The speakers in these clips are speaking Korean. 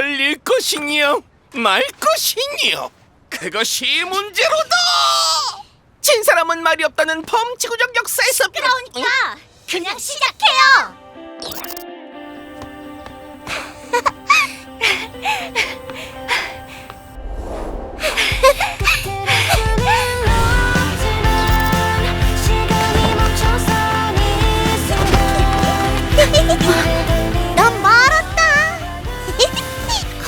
달릴 것이니요. 말 것이니요. 그것이 문제로다! 진 사람은 말이 없다는 범지구적 역사에서 비롯 그러니까. 그냥 시작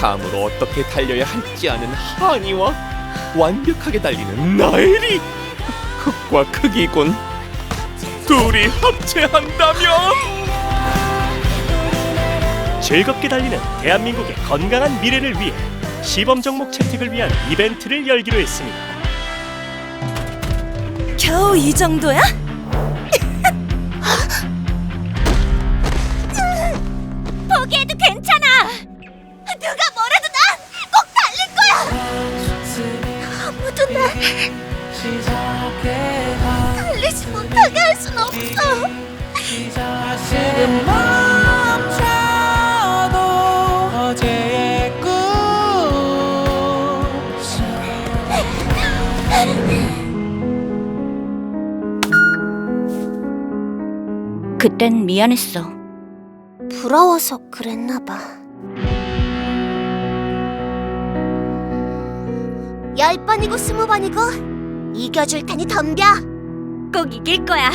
감으로 어떻게 달려야 할지 아는 하니와 완벽하게 달리는 나엘이 흙과 크기군 둘이 합체한다면 즐겁게 달리는 대한민국의 건강한 미래를 위해 시범 종목 채택을 위한 이벤트를 열기로 했습니다. 겨우 이 정도야? 누가 뭐래도 난 꼭 달릴 거야. 아무도 날 달리지 못하게 할 순 없어. 지금 멈춰도 어제의 꿈 그땐 미안했어. 부러워서 그랬나 봐. 열 번이고 스무 번이고 이겨줄 테니 덤벼. 꼭 이길 거야.